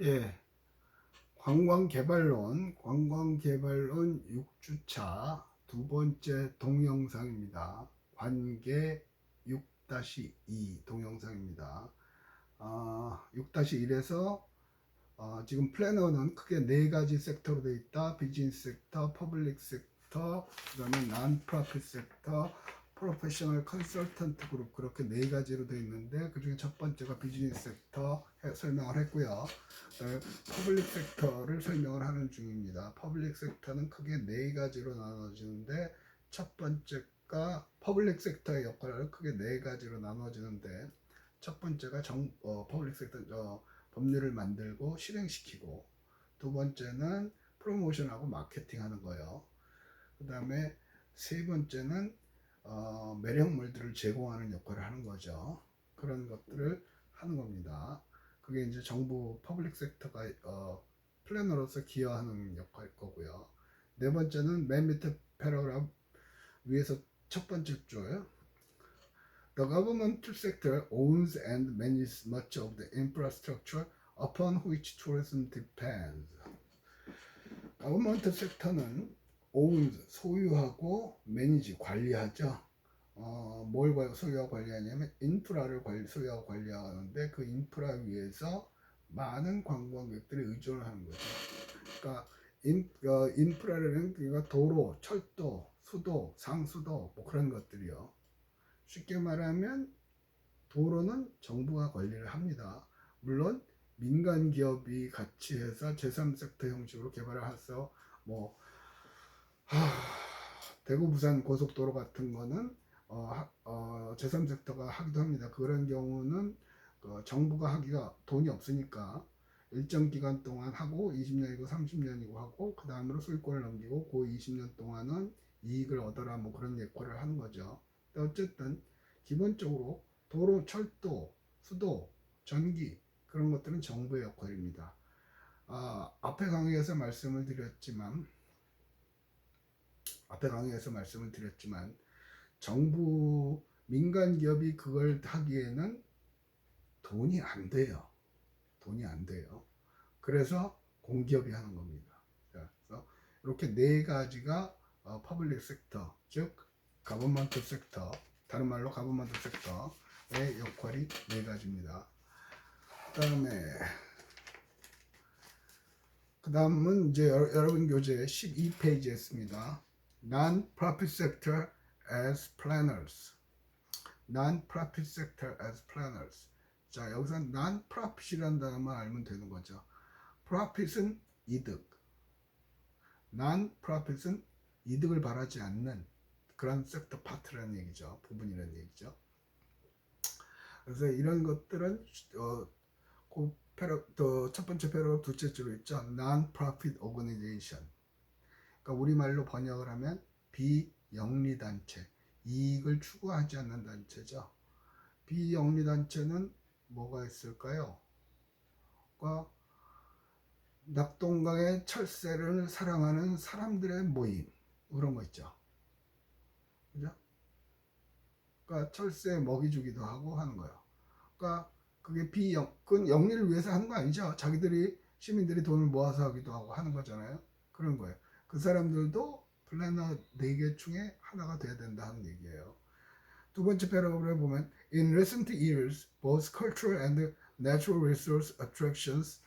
예. 관광개발론, 관광개발론 6주차 두 번째 동영상입니다. 관계 6-2 동영상입니다. 아, 6-1에서 어, 지금 플래너는 크게 네 가지 섹터로 되어 있다. 비즈니스 섹터, 퍼블릭 섹터, 그 다음에 난프로핏 섹터, 프로페셔널 컨설턴트 그룹 그렇게 네 가지로 되어 있는데 그 중에 첫 번째가 비즈니스 섹터 해- 설명을 했고요. 퍼블릭 섹터를 설명을 하는 중입니다. 퍼블릭 섹터는 크게 네 가지로 나눠지는데 첫 번째가 퍼블릭 섹터의 역할을 크게 네 가지로 나눠지는데 첫 번째가 정 어, 퍼블릭 섹터 어, 법률을 만들고 실행시키고 두 번째는 프로모션하고 마케팅하는 거예요. 그 다음에 세 번째는 어, 매력물들을 제공하는 역할을 하는 거죠. 그런 것들을 하는 겁니다. 그게 이제 정부 퍼블릭 섹터가 어, 플래너로서 기여하는 역할일 거고요. 네 번째는 맨 밑에 패러그램 위에서 첫 번째 줄 The government sector owns and manages much of the infrastructure upon which tourism depends. government sector는 owns 소유하고 manage 관리하죠. 어, 뭘 관- 소유하고 관리하냐면 인프라를 관리, 소유하고 관리하는데 그 인프라 위에서 많은 관광객들이 의존을 하는 거죠. 그러니까 인, 어, 인프라라는 그러니까 도로, 철도, 수도, 상수도 뭐 그런 것들이요. 쉽게 말하면 도로는 정부가 관리를 합니다. 물론 민간 기업이 같이 해서 제3섹터 형식으로 개발을 해서 뭐 하, 대구 부산 고속도로 같은 거는 어, 하- 어, 제3섹터가 하기도 합니다. 그런 경우는 그 정부가 하기가 돈이 없으니까 일정 기간 동안 하고 20년이고 30년이고 하고 그 다음으로 소유권을 넘기고 그 20년 동안은 이익을 얻어라 뭐 그런 역할을 하는 거죠. 어쨌든 기본적으로 도로, 철도, 수도, 전기 그런 것들은 정부의 역할입니다. 아, 앞에 강의에서 말씀을 드렸지만 앞에 강의에서 말씀을 드렸지만 정부 민간 기업이 그걸 하기에는 돈이 안 돼요. 돈이 안 돼요. 그래서 공기업이 하는 겁니다. 자, 그래서 이렇게 네 가지가 어, 퍼블릭 섹터, 즉 가버먼트 섹터, 다른 말로 가버먼트 섹터의 역할이 네 가지입니다. 그다음에 그다음은 이제 여- 여러분 교재 12페이지에 있습니다. Non-profit sector as planners. Non-profit sector as planners. 자, 여기서 non-profit이라는 단어만 알면 되는 거죠. profit은 이득. non-profit은 이득을 바라지 않는 그런 섹터 파트라는 얘기죠. 부분이라는 얘기죠. 그래서 이런 것들은 어, 그 패러, 또첫 번째 패러그래프 둘째 줄로 있죠. non-profit organization. 그러니까 우리말로 번역을 하면 비영리 단체, 이익을 추구하지 않는 단체죠. 비영리 단체는 뭐가 있을까요? 그러니까 낙동강의 철새를 사랑하는 사람들의 모임 그런 거 있죠. 그죠? 그러니까 철새 먹이 주기도 하고 하는 거예요. 그러니까 그게 비영, 그건 영리를 위해서 하는 거 아니죠. 자기들이 시민들이 돈을 모아서 하기도 하고 하는 거잖아요. 그런 거예요. 그 사람들도 플래너 4개 중에 하나가 돼야 된다 하는 얘기예요. 두 번째 패러그래프에 보면 In recent years, both cultural and natural resource attractions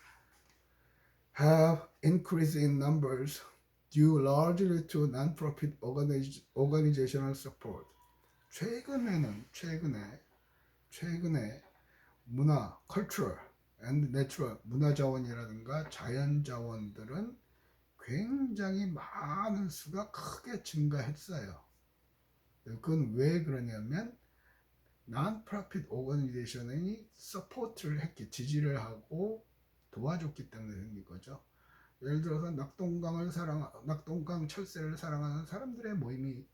have increased in numbers due largely to non-profit organiz- organizational support. 최근에는 최근에 최근에 문화, cultural and natural 문화 자원이라든가 자연 자원들은 굉장히 많은 수가 크게 증가했어요. 그건 왜 그러냐면 non-profit organization이 서포트를 했기, 지지를 하고 도와줬기 때문에 생긴 거죠. 예를 들어서 낙동강을 사랑, 낙동강 철새를 사랑하는 사람들의 모임이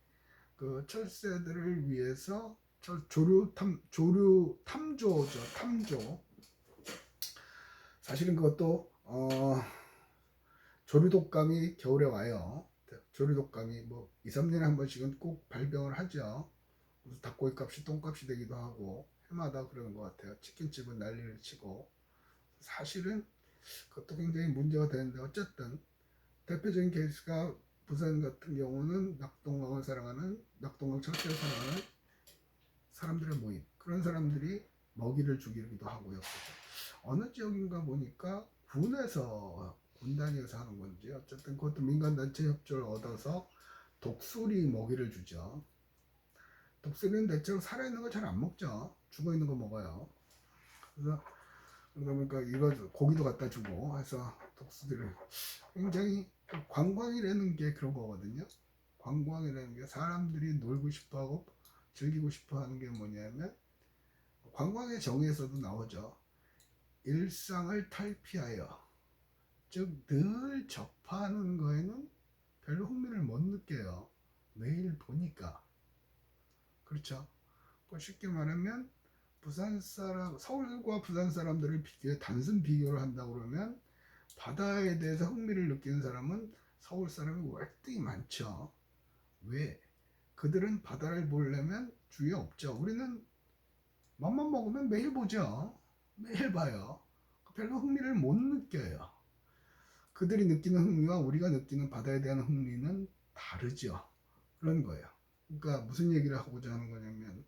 그 철새들을 위해서 철, 조류 탐, 조류 탐조죠, 탐조. 사실은 그것도 어, 조류 독감이 겨울에 와요. 조류 독감이 뭐 2, 3년에 한 번씩은 꼭 발병을 하죠. 그래서 닭고기 값이 똥값이 되기도 하고 해마다 그러는 것 같아요. 치킨집은 난리를 치고 사실은 그것도 굉장히 문제가 되는데 어쨌든 대표적인 케이스가 부산 같은 경우는 낙동강을 사랑하는 낙동강 철새를 사랑하는 사람들의 모임 그런 사람들이 먹이를 주기도 하고요. 어느 지역인가 보니까 군에서 군 단위에서 하는 건지 어쨌든 그것도 민간단체 협조를 얻어서 독수리 먹이를 주죠. 독수리는 대체로 살아있는 거 잘 안 먹죠. 죽어있는 거 먹어요. 그래서 그러니까 이거 고기도 갖다 주고 해서 독수리를 굉장히 관광이라는 게 그런 거거든요. 관광이라는 게 사람들이 놀고 싶어하고 즐기고 싶어하는 게 뭐냐면 관광의 정의에서도 나오죠. 일상을 탈피하여 즉 늘 접하는 거에는 별로 흥미를 못 느껴요. 매일 보니까 그렇죠. 그 쉽게 말하면 부산 사람 서울과 부산 사람들을 비교 단순 비교를 한다 그러면 바다에 대해서 흥미를 느끼는 사람은 서울 사람이 월등히 많죠. 왜? 그들은 바다를 보려면 주위에 없죠. 우리는 맘만 먹으면 매일 보죠. 매일 봐요. 별로 흥미를 못 느껴요. 그들이 느끼는 흥미와 우리가 느끼는 바다에 대한 흥미는 다르죠. 그런 거예요. 그러니까 무슨 얘기를 하고자 하는 거냐면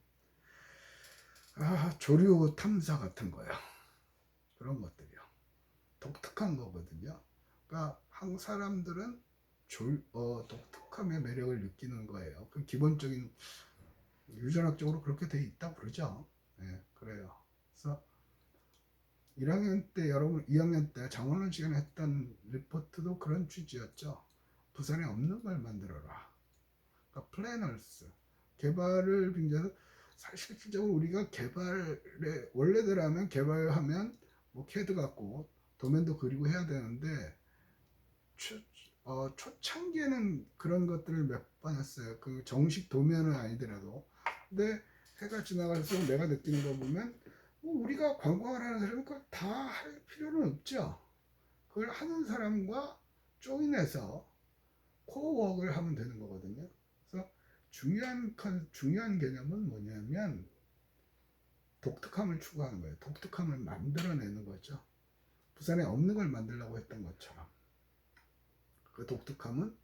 아, 조류 탐사 같은 거야. 그런 것들이요. 독특한 거거든요. 그러니까 한 사람들은 조, 어, 독특함의 매력을 느끼는 거예요. 그 기본적인 유전학적으로 그렇게 돼 있다고 그러죠. 예, 그래요. 그래서 1학년 때 여러분 2학년 때 장원원 시간에 했던 리포트도 그런 취지였죠. 부산에 없는 걸 만들어라. 그러니까 플래너스 개발을 빙자해서 사실 실질적으로 우리가 개발에 원래대로 하면 개발하면 뭐 캐드 갖고 도면도 그리고 해야 되는데 초, 어, 초창기에는 그런 것들을 몇 번 했어요. 그 정식 도면은 아니더라도 근데 해가 지나갈수록 내가 느끼는 거 보면 뭐 우리가 관광을 하는 그걸 다할 필요는 없죠. 그걸 하는 사람과 조인해서 코어워크를 하면 되는 거거든요. 그래서 중요한 컨, 중요한 개념은 뭐냐면 독특함을 추구하는 거예요. 독특함을 만들어내는 거죠. 부산에 없는 걸 만들려고 했던 것처럼. 그 독특함은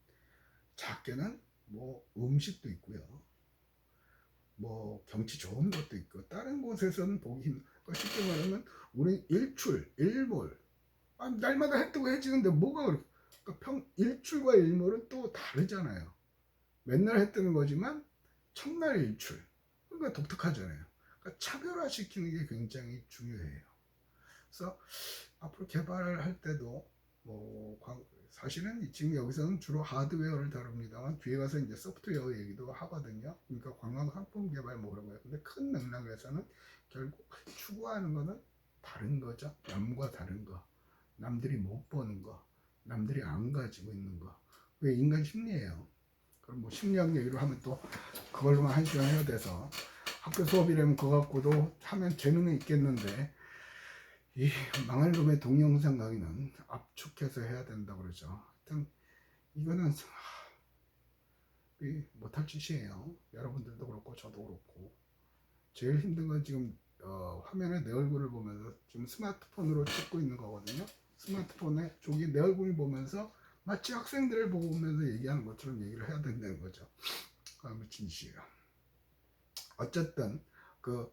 작게는 뭐 음식도 있고요. 뭐 경치 좋은 것도 있고 다른 곳에서는 보기 힘. 그러니까 쉽게 말하면 우리 일출, 일몰. 아, 날마다 해 뜨고 해지는데 뭐가 그렇게? 그러니까 평 일출과 일몰은 또 다르잖아요. 맨날 해 뜨는 거지만 첫날 일출. 그러니까 독특하잖아요. 그러니까 차별화시키는 게 굉장히 중요해요. 그래서 앞으로 개발을 할 때도 뭐 광- 사실은 지금 여기서는 주로 하드웨어를 다룹니다만 뒤에 가서 이제 소프트웨어 얘기도 하거든요. 그러니까 관광 상품 개발 뭐 그런 거예요. 근데 큰 맥락에서는 결국 추구하는 거는 다른 거죠. 남과 다른 거. 남들이 못 보는 거. 남들이 안 가지고 있는 거. 그게 인간 심리예요. 그럼 뭐 심리학 얘기를 하면 또 그걸로만 한 시간 해야 돼서 학교 수업이라면 그거 갖고도 하면 재능은 있겠는데 이 망할 놈의 동영상 강의는 압축해서 해야 된다 그러죠. 하여튼 이거는 못할 짓이에요. 여러분들도 그렇고 저도 그렇고 제일 힘든 건 지금 어, 화면에 내 얼굴을 보면서 지금 스마트폰으로 찍고 있는 거거든요. 스마트폰에 저기 내 얼굴을 보면서 마치 학생들을 보면서 얘기하는 것처럼 얘기를 해야 된다는 거죠. 아, 미친 짓이에요. 어쨌든 그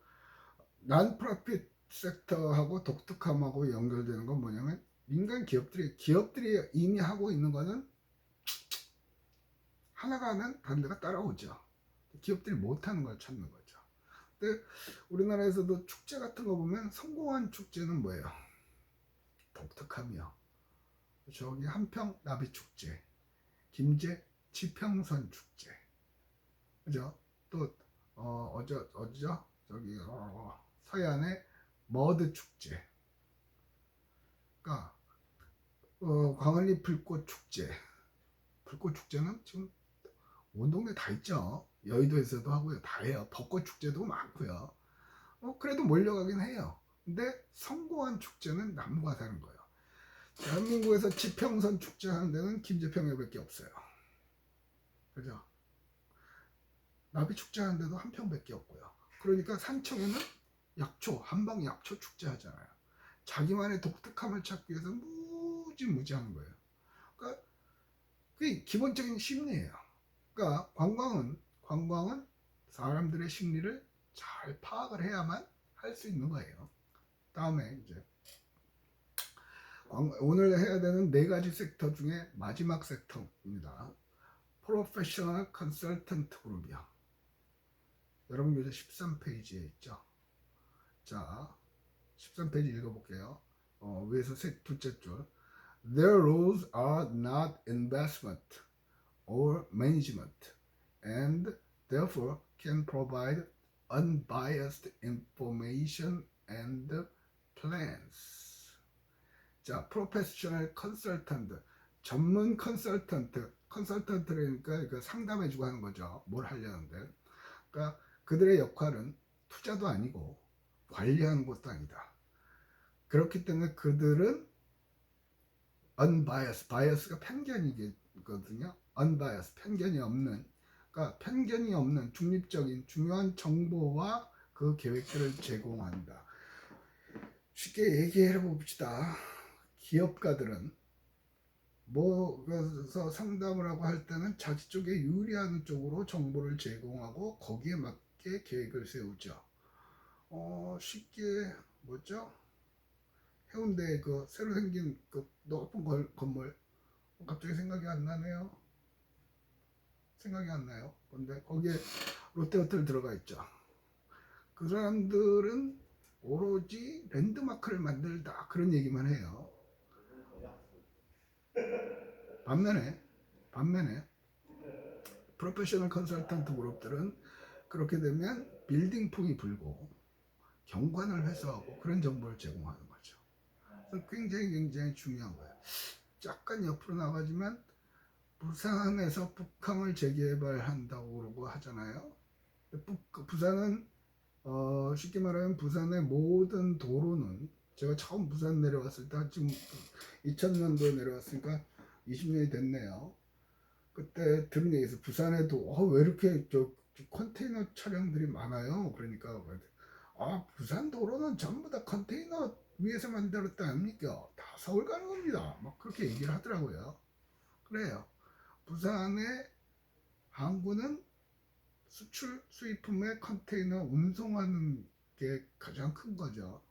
난프로핏 섹터하고 독특함하고 연결되는 건 뭐냐면 민간 기업들이 기업들이 이미 하고 있는 거는 하나가 하면 다른 데가 따라오죠. 기업들이 못하는 걸 찾는 거죠. 근데 우리나라에서도 축제 같은 거 보면 성공한 축제는 뭐예요? 독특함이요. 저기 한평 나비 축제, 김제 지평선 축제, 그죠? 또 어, 어저 어디죠? 저기 어, 서해안의 머드 축제. 그러니까 어, 광안리 불꽃 축제. 불꽃 축제는 지금 온 동네 다 있죠. 여의도에서도 하고요. 다 해요. 벚꽃 축제도 많고요. 어, 그래도 몰려가긴 해요. 근데 성공한 축제는 나무가 다른 거예요. 대한민국에서 지평선 축제 하는 데는 김제평야밖에 없어요. 그죠? 나비 축제 하는 데도 한 평밖에 없고요. 그러니까 산청에는 약초, 한방 약초 축제 하잖아요. 자기만의 독특함을 찾기 위해서 무지 무지하는 거예요. 그러니까 그게 기본적인 심리예요. 그러니까 관광은 관광은 사람들의 심리를 잘 파악을 해야만 할 수 있는 거예요. 다음에 이제 관- 오늘 해야 되는 네 가지 섹터 중에 마지막 섹터입니다. 프로페셔널 컨설턴트 그룹이야. 여러분 요새 13페이지에 있죠. 자, 13페이지 읽어볼게요. 어, 위에서 세, 둘째 줄. Their roles are not investment or management and therefore can provide unbiased information and plans. 자, 프로페셔널 컨설턴트, 전문 컨설턴트, 컨설턴트라니까 그 상담해주고 하는 거죠. 뭘 하려는데. 그러니까 그들의 역할은 투자도 아니고 관리하는 것도 아니다. 그렇기 때문에 그들은 unbiased, bias가 편견이거든요. unbiased, 편견이 없는, 그러니까 편견이 없는 중립적인 중요한 정보와 그 계획들을 제공한다. 쉽게 얘기해 봅시다. 기업가들은 뭐 그래서 상담을 하고 할 때는 자기 쪽에 유리한 쪽으로 정보를 제공하고 거기에 맞게 계획을 세우죠. 어 쉽게 뭐죠? 해운대 그 새로 생긴 그 높은 걸, 건물 갑자기 생각이 안 나네요. 생각이 안 나요. 근데 거기에 롯데호텔 들어가 있죠. 그 사람들은 오로지 랜드마크를 만들다 그런 얘기만 해요. 반면에 반면에 프로페셔널 컨설턴트 그룹들은 그렇게 되면 빌딩풍이 불고 경관을 회수하고 그런 정보를 제공하는 거죠. 그래서 굉장히 굉장히 중요한 거예요. 약간 옆으로 나가지만 부산에서 북항을 재개발한다고 그러고 하잖아요. 북- 부산은 어, 쉽게 말하면 부산의 모든 도로는 제가 처음 부산 내려왔을 때 지금 2000년도에 내려왔으니까 20년이 됐네요. 그때 들은 얘기에서 부산에도 어, 왜 이렇게 저, 저 컨테이너 차량들이 많아요. 그러니까 아 부산 도로는 전부 다 컨테이너 위에서 만들었다 아닙니까? 다 서울 가는 겁니다. 막 그렇게 얘기를 하더라고요. 그래요. 부산의 항구는 수출 수입품의 컨테이너 운송하는 게 가장 큰 거죠.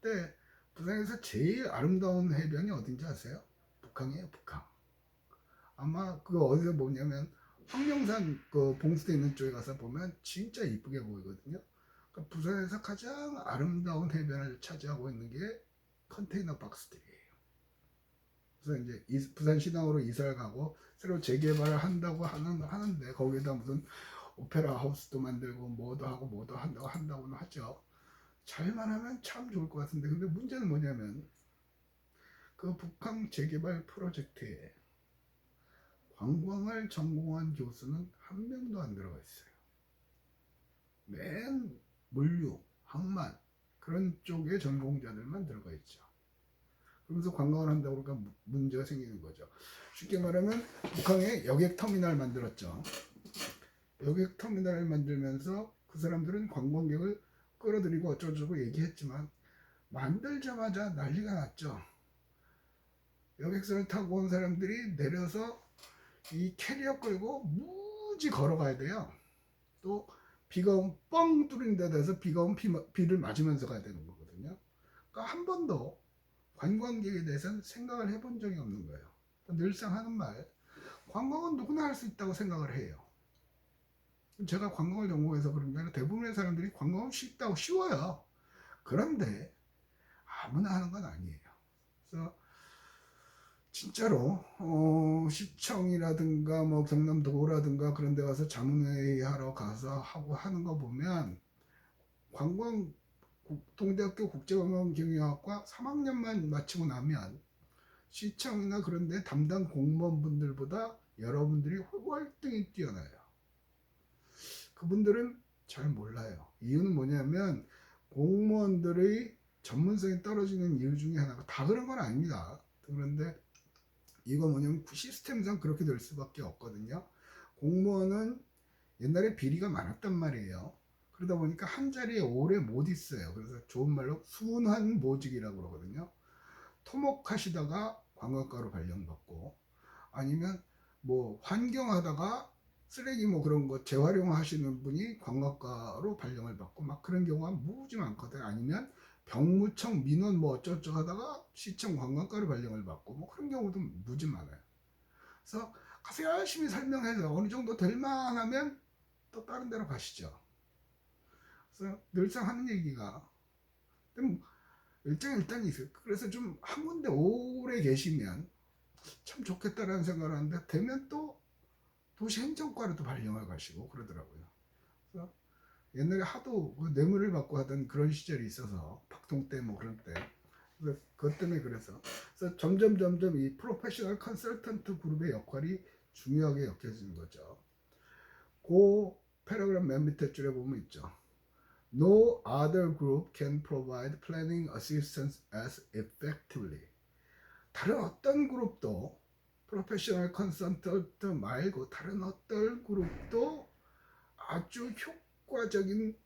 근데 부산에서 제일 아름다운 해변이 어딘지 아세요? 북항이에요, 북항. 아마 그거 어디서 보냐면 황령산 그 봉수대 있는 쪽에 가서 보면 진짜 이쁘게 보이거든요. 그러니까 부산에서 가장 아름다운 해변을 차지하고 있는 게 컨테이너 박스들이에요. 그래서 이제 이- 부산 신항으로 이사를 가고 새로 재개발을 한다고 하는 하는데 거기에다 무슨 오페라 하우스도 만들고 뭐도 하고 뭐도 한다고 한다고는 하죠. 잘만 하면 참 좋을 것 같은데 근데 문제는 뭐냐면 그 북한 재개발 프로젝트에 관광을 전공한 교수는 한 명도 안 들어가 있어요. 맨 물류, 항만 그런 쪽의 전공자들만 들어가 있죠. 그러면서 관광을 한다고 그러니까 무- 문제가 생기는 거죠. 쉽게 말하면 북한에 여객 터미널 만들었죠. 여객 터미널을 만들면서 그 사람들은 관광객을 끌어들이고 어쩌고저쩌고 얘기했지만 만들자마자 난리가 났죠. 여객선을 타고 온 사람들이 내려서 이 캐리어 끌고 무지 걸어가야 돼요. 또 비가 오면 뻥 뚫린 데 대해서 비가 오면 비, 비를 맞으면서 가야 되는 거거든요. 그러니까 한 번도 관광객에 대해서는 생각을 해본 적이 없는 거예요. 늘상 하는 말, 관광은 누구나 할 수 있다고 생각을 해요. 제가 관광을 전공해서 그런 게 아니라 대부분의 사람들이 관광은 쉽다고 쉬워요. 그런데 아무나 하는 건 아니에요. 그래서 진짜로 어, 시청이라든가 뭐 경남도라든가 그런 데 가서 자문회의 하러 가서 하고 하는 거 보면 관광 국- 동대학교 국제관광경영학과 3학년만 마치고 나면 시청이나 그런 데 담당 공무원분들보다 여러분들이 월등히 뛰어나요. 그분들은 잘 몰라요. 이유는 뭐냐면 공무원들의 전문성이 떨어지는 이유 중에 하나가 다 그런 건 아닙니다. 그런데 이거 뭐냐면 시스템상 그렇게 될 수밖에 없거든요. 공무원은 옛날에 비리가 많았단 말이에요. 그러다 보니까 한 자리에 오래 못 있어요. 그래서 좋은 말로 순환 모직이라고 그러거든요. 토목하시다가 관광가로 발령받고 아니면 뭐 환경하다가 쓰레기 뭐 그런 거 재활용하시는 분이 관광가로 발령을 받고 막 그런 경우가 무지 많거든. 아니면 병무청 민원 뭐 어쩌고저쩌고 하다가 시청 관광가로 발령을 받고 뭐 그런 경우도 무지 많아요. 그래서 가서 열심히 설명해서 어느 정도 될 만하면 또 다른 데로 가시죠. 그래서 늘상 하는 얘기가 좀 일장일단이 있어요. 그래서 좀 한 군데 오래 계시면 참 좋겠다라는 생각을 하는데 되면 또 도시행정과로도 발령을 가시고 그러더라고요. 그래서 옛날에 하도 그 뇌물을 받고 하던 그런 시절이 있어서 박통 때 뭐 그런 때 그것 때문에 그래서 그래서 점점 점점 이 프로페셔널 컨설턴트 그룹의 역할이 중요하게 엮여지는 거죠. 그 패러그램 맨 밑에 줄에 보면 있죠. No other group can provide planning assistance as effectively. 다른 어떤 그룹도 프로페셔널 컨설턴트 말고 다른 어떤 그룹도 아주 효과 적인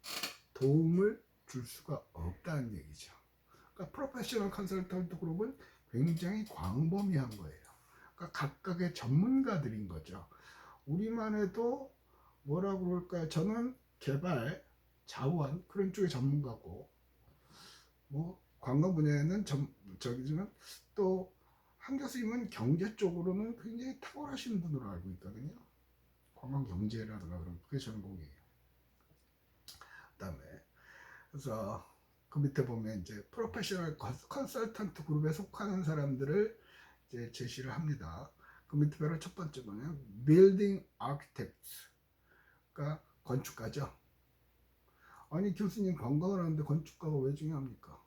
도움을 줄 수가 없다는 얘기죠. 그러니까 프로페셔널 컨설턴트 그룹은 굉장히 광범위한 거예요. 그러니까 각각의 전문가들인 거죠. 우리만 해도 뭐라고 그럴까요? 저는 개발, 자원 그런 쪽의 전문가고 뭐 관광 분야에는 전, 저기지만 또 한 교수님은 경제 쪽으로는 굉장히 탁월하신 분으로 알고 있거든요. 관광 경제라든가 그런 그게 전공이에요. 그다음에 그래서 그 밑에 보면 이제 프로페셔널 컨설턴트 그룹에 속하는 사람들을 이제 제시를 합니다. 그 밑에 바로 첫 번째 보면 빌딩 아키텍트 그러니까 건축가죠. 아니 교수님 관광을 하는데 건축가가 왜 중요합니까?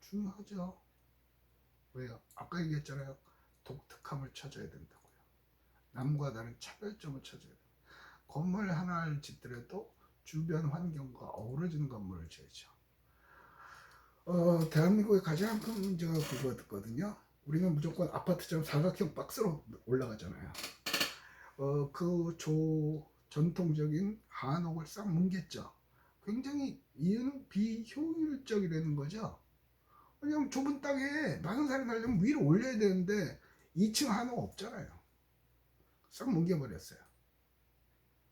중요하죠. 왜요? 아까 얘기했잖아요. 독특함을 찾아야 된다고요. 남과 다른 차별점을 찾아야 돼요. 건물 하나를 짓더라도 주변 환경과 어우러지는 건물을 지어야죠. 어, 대한민국의 가장 큰 문제가 그거거든요. 우리는 무조건 아파트처럼 사각형 박스로 올라가잖아요. 어, 그 조, 전통적인 한옥을 싹 뭉갰죠. 굉장히 이유는 비효율적이라는 거죠. 왜냐면 좁은 땅에 많은 사람이 살려면 위로 올려야 되는데 2층 한옥 없잖아요. 싹 뭉개버렸어요.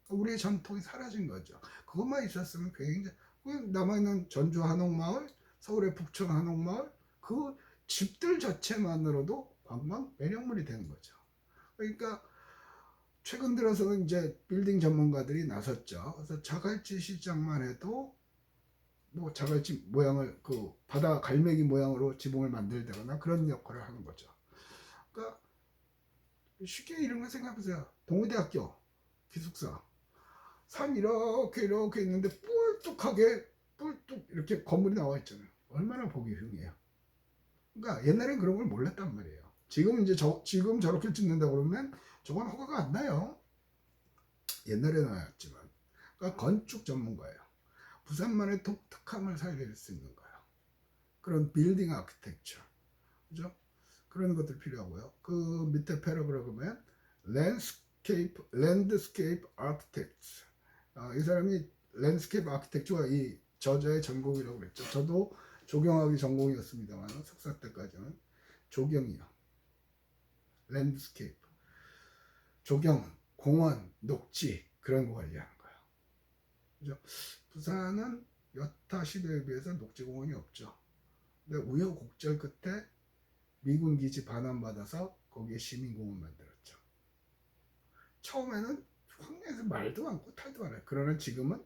우리의 전통이 사라진 거죠. 그것만 있었으면 굉장히 그 남아있는 전주 한옥마을, 서울의 북촌 한옥마을 그 집들 자체만으로도 관광 매력물이 되는 거죠. 그러니까 최근 들어서는 이제 빌딩 전문가들이 나섰죠. 그래서 자갈치 시장만 해도 뭐 자갈치 모양을 그 바다 갈매기 모양으로 지붕을 만들다거나 그런 역할을 하는 거죠. 그러니까 쉽게 이런 거 생각해보세요. 동호대학교 기숙사 산 이렇게 이렇게 있는데 뿔뚝하게 뿔뚝 이렇게 건물이 나와 있잖아요. 얼마나 보기 흉해요. 그러니까 옛날엔 그런 걸 몰랐단 말이에요. 지금 이제 저 지금 저렇게 짓는다 그러면 저건 허가가 안 나요. 옛날에 나왔지만 그러니까 건축 전문가예요. 부산만의 독특함을 살릴 수 있는 거예요. 그런 빌딩 아키텍처, 그죠? 그런 것들 필요하고요. 그 밑에 패러그램에 랜드스케이프 랜드스케이프 아, 이 사람이 랜드스케이프 아키텍처가 이 저자의 전공이라고 그랬죠. 저도 조경학이 전공이었습니다만 석사 때까지는 조경이요. 랜드스케이프. 조경, 공원, 녹지 그런 거 관리하는 거예요. 그죠? 부산은 여타 시대에 비해서 녹지 공원이 없죠. 근데 우여곡절 끝에 미군 기지 반환 받아서 거기에 시민공원 만들었죠. 처음에는 황량에서 말도 많고 탈도 많아요. 그러나 지금은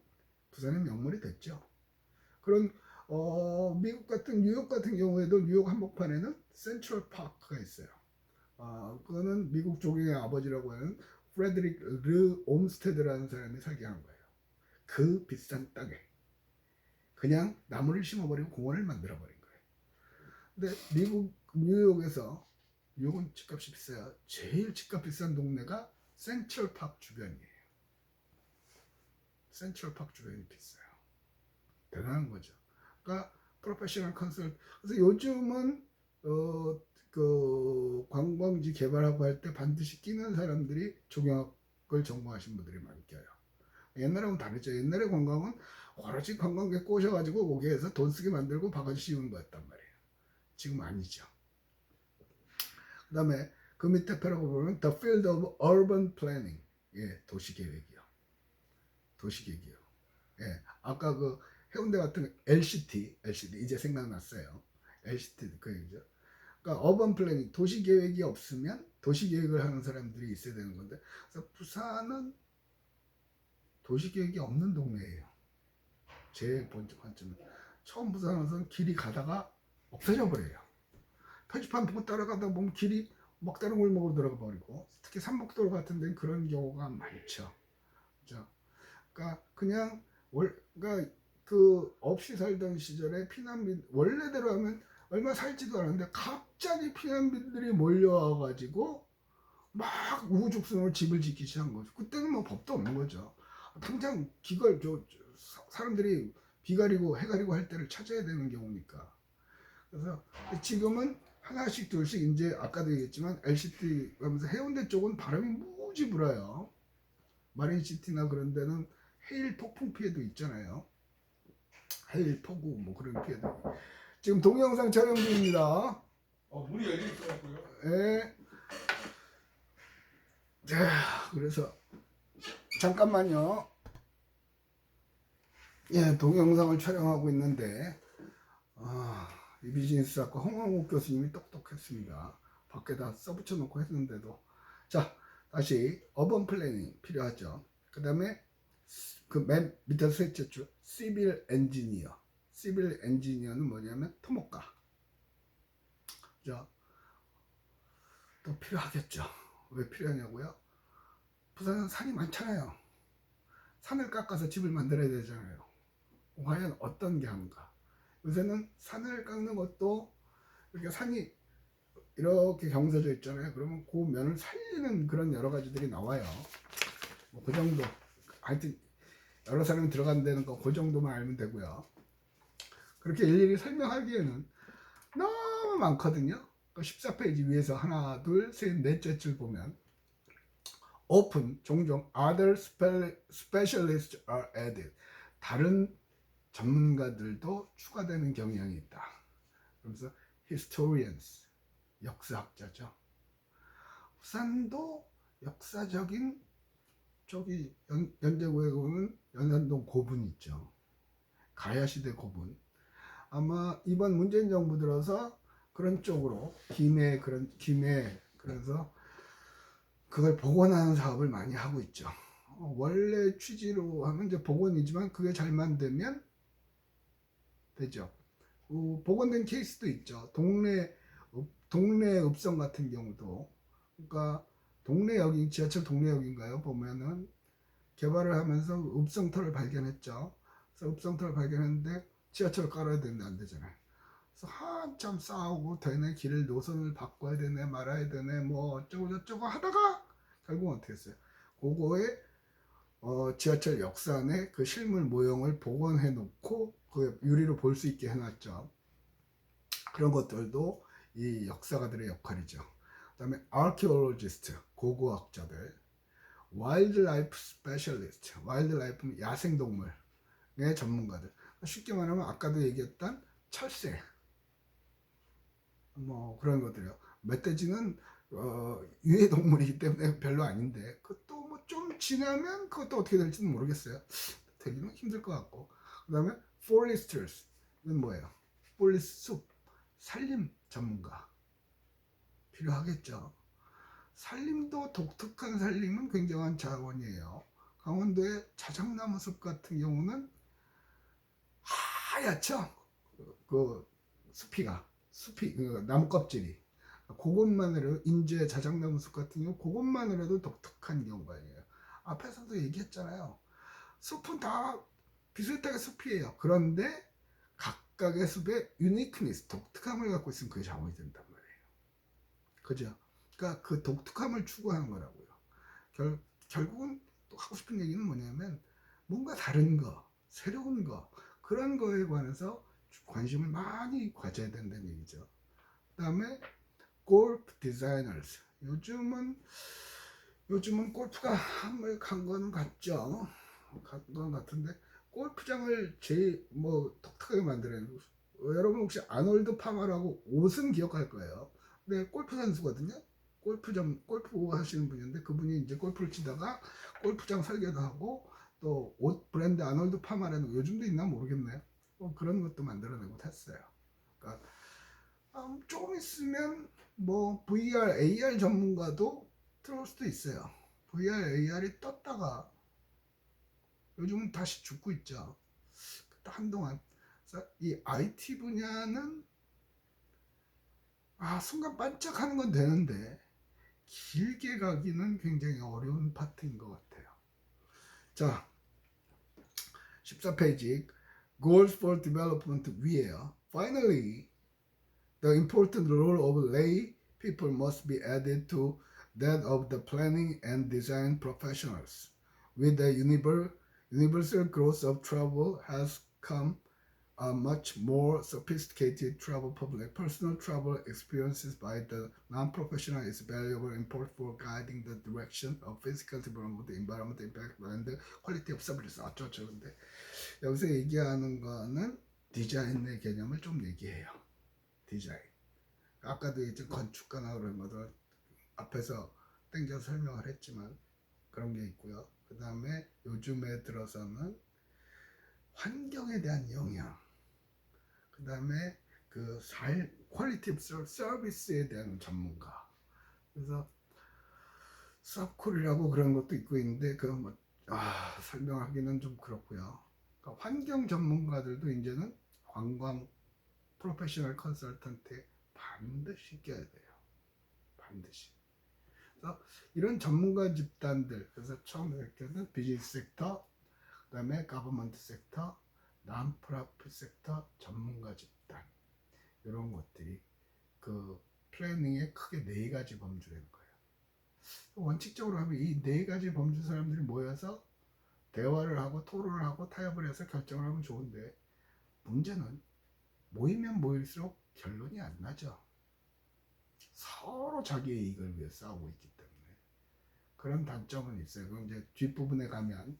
부산의 명물이 됐죠. 그런 어, 미국 같은 뉴욕 같은 경우에도 뉴욕 한복판에는 센트럴 파크가 있어요. 아, 그거는 미국 조경의 아버지라고 하는 프레드릭 르 옴스테드라는 사람이 살게 한 거예요. 그 비싼 땅에 그냥 나무를 심어버리고 공원을 만들어버린 거예요. 근데 미국 뉴욕에서 뉴욕은 집값이 비싸요. 제일 집값 비싼 동네가 센트럴 파크 주변이에요. 센트럴 파크 주변이 비싸요. 대단한 거죠. 그러니까 프로페셔널 컨설. 그래서 요즘은 어, 그 관광지 개발하고 할 때 반드시 끼는 사람들이 조경학을 전공하신 분들이 많이 껴요. 옛날하고는 다르죠. 옛날의 관광은 오로지 관광객 꼬셔가지고 거기에서 돈 쓰게 만들고 바가지 씌우는 거였단 말이에요. 지금 아니죠. 그 다음에 그 밑에 표라고 보면 The Field of Urban Planning. 예, 도시계획이요. 도시계획이요. 예, 아까 그 해운대 같은 LCT, LCT 이제 생각났어요. LCT 그 얘기죠. 그러니까 어번 플래닝 도시 계획이 없으면 도시 계획을 하는 사람들이 있어야 되는 건데 그래서 부산은 도시 계획이 없는 동네예요. 제 번째 관점은 처음 부산 와서는 길이 가다가 없어져 버려요. 표지판 보고 따라가다 보면 길이 먹다른 골목으로 들어가 버리고 특히 삼목도로 같은 데는 그런 경우가 많죠. 그죠? 그러니까 그냥 월 그러니까 그 없이 살던 시절에 피난민 원래대로 하면 얼마 살지도 않았는데 갑자기 피난민들이 몰려와 가지고 막 우후죽순으로 집을 짓기 시작한 거죠. 그때는 뭐 법도 없는 거죠. 당장 기걸 저, 저 사- 사람들이 비 가리고 해 가리고 할 때를 찾아야 되는 경우니까. 그래서 지금은 하나씩 둘씩 이제 아까도 얘기했지만 LCT 하면서 해운대 쪽은 바람이 무지 불어요. 마린시티나 그런 데는 해일 폭풍 피해도 있잖아요. 해일 폭우 뭐 그런 피해도. 지금 동영상 촬영 중입니다. 어, 문이 열려 있어갖고요. 예. 자, 그래서 잠깐만요. 예, 동영상을 촬영하고 있는데 아, 이 비즈니스 학과 홍광욱 교수님이 똑똑했습니다. 밖에다 써붙여 놓고 했는데도 자, 다시 어번 플래닝 필요하죠. 그 다음에 그 맨 밑에 셋째 줄 시빌 엔지니어. 시빌 엔지니어는 뭐냐면 토목가. 자, 또 필요하겠죠. 왜 필요하냐고요? 부산은 산이 많잖아요. 산을 깎아서 집을 만들어야 되잖아요. 과연 어떤 게 하는가? 요새는 산을 깎는 것도 이렇게 산이 이렇게 경사져 있잖아요. 그러면 그 면을 살리는 그런 여러 가지들이 나와요. 뭐 그 정도. 하여튼 여러 사람이 들어간 데는 거 그 정도만 알면 되고요. 그렇게 일일이 설명하기에는 너무 많거든요. 그 14페이지 위에서 하나, 둘, 셋, 넷째 줄 보면 open 종종 other spe- specialists are added 다른 전문가들도 추가되는 경향이 있다. 그러면서 historians 역사학자죠. 부산도 역사적인 저기 연, 연제구에 보면 연산동 고분 있죠. 가야시대 고분. 아마 이번 문재인 정부 들어서 그런 쪽으로 김해 그런 김해 그래서 그걸 복원하는 사업을 많이 하고 있죠. 어, 원래 취지로 하면 이제 복원이지만 그게 잘만 되면 되죠. 어, 복원된 케이스도 있죠. 동네 읍- 동네 읍성 같은 경우도 그러니까 동네역이 지하철 동네역인가요? 보면은 개발을 하면서 읍성터를 발견했죠. 그래서 읍성터를 발견했는데 지하철 깔아야 되는데 안 되잖아요. 그래서 한참 싸우고 되네 길을 노선을 바꿔야 되네 말아야 되네 뭐 어쩌고 저쩌고 하다가 결국 어떻게 했어요? 그거에 어, 지하철 역산에 그 실물 모형을 복원해 놓고 그 유리로 볼 수 있게 해놨죠. 그런 것들도 이 역사가들의 역할이죠. 그다음에 archaeologist 고고학자들, wildlife specialist, wildlife는 야생동물의 전문가들. 쉽게 말하면 아까도 얘기했던 철새, 뭐 그런 것들이요. 멧돼지는 어, 유해 동물이기 때문에 별로 아닌데 그것도 뭐 좀 지나면 그것도 어떻게 될지는 모르겠어요. 되기는 힘들 것 같고. 그다음에 foresters 이건 뭐예요? forest 숲 산림 전문가 필요하겠죠. 산림도 독특한 산림은 굉장한 자원이에요. 강원도의 자작나무 숲 같은 경우는 하얗죠. 그 숲이가 숲이 그 나무 껍질이 그것만으로 인제 자작나무 숲 같은 경우 그것만으로도 독특한 경우가 아니에요. 앞에서도 얘기했잖아요. 숲은 다 비슷하게 숲이에요. 그런데 각각의 숲의 유니크니스, 독특함을 갖고 있으면 그게 자원이 말이에요. 그죠? 그러니까 그 독특함을 추구하는 거라고요. 결, 결국은 또 하고 싶은 얘기는 뭐냐면 뭔가 다른 거, 새로운 거, 그런 거에 관해서 관심을 많이 가져야 된다는 얘기죠. 그 다음에 골프 디자이너스. 요즘은 요즘은 골프가 한물 간 거는 같죠. 건 같은데 골프장을 제일 뭐 독특하게 만들어요. 어, 여러분 혹시 아놀드 파마라고 옷은 기억할 거예요. 근데 골프 선수거든요. 골프장 골프 하시는 분인데 그분이 이제 골프를 치다가 골프장 설계도 하고 또 옷 브랜드 아놀드 파마라는 거 요즘도 있나 모르겠네요. 뭐 그런 것도 만들어내고 했어요. 그러니까 음, 조금 있으면 뭐 VR, AR 전문가도 들어올 수도 있어요. VR, AR이 떴다가 요즘은 다시 죽고 있죠. 한동안 이 IT 분야는 아 순간 반짝하는 건 되는데 길게 가기는 굉장히 어려운 파트인 것 같아요. 자, 14페이지 Goals for Development 위에요. Finally, the important role of lay people must be added to that of the planning and design professionals. With the univer- universal growth of travel has come a much more sophisticated travel public. Personal travel experiences by the non-professional is valuable import for guiding the direction of physical development, environment impact, and the quality of service. 어쩌죠 근데 여기서 얘기하는 거는 디자인의 개념을 좀 얘기해요. 디자인. 아까도 이제 건축가나 그런 것도 앞에서 땡겨 설명을 했지만 그런 게 있고요. 그 다음에 요즘에 들어서는 환경에 대한 영향. 그 다음에 그 살, 퀄리티 서비스에 대한 전문가. 그래서 서콜이라고 그런 것도 있고 있는데 그 뭐, 아, 설명하기는 좀 그렇고요. 그러니까 환경 전문가들도 이제는 관광 프로페셔널 컨설턴트에 반드시 껴야 돼요. 반드시. 그래서 이런 전문가 집단들, 그래서 처음 할 때는 비즈니스 섹터, 그 다음에 가버먼트 섹터, 난프라핏 섹터 전문가 집단 이런 것들이 그 플래닝의 크게 네 가지 범주라는 거예요. 원칙적으로 하면 이 네 가지 범주 사람들이 모여서 대화를 하고 토론을 하고 타협을 해서 결정을 하면 좋은데 문제는 모이면 모일수록 결론이 안 나죠. 서로 자기의 이익을 위해 싸우고 있기 때문에 그런 단점은 있어요. 그럼 이제 뒷부분에 가면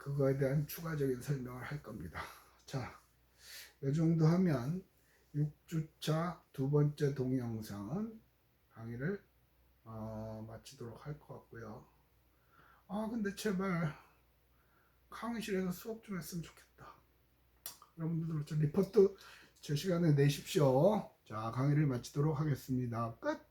그거에 대한 추가적인 설명을 할 겁니다. 자, 이 정도 하면 6주차 두 번째 동영상은 강의를 어, 마치도록 할 것 같고요. 아, 근데 제발 강의실에서 수업 좀 했으면 좋겠다. 여러분들도 저 리포트 제 시간에 내십시오. 자, 강의를 마치도록 하겠습니다. 끝!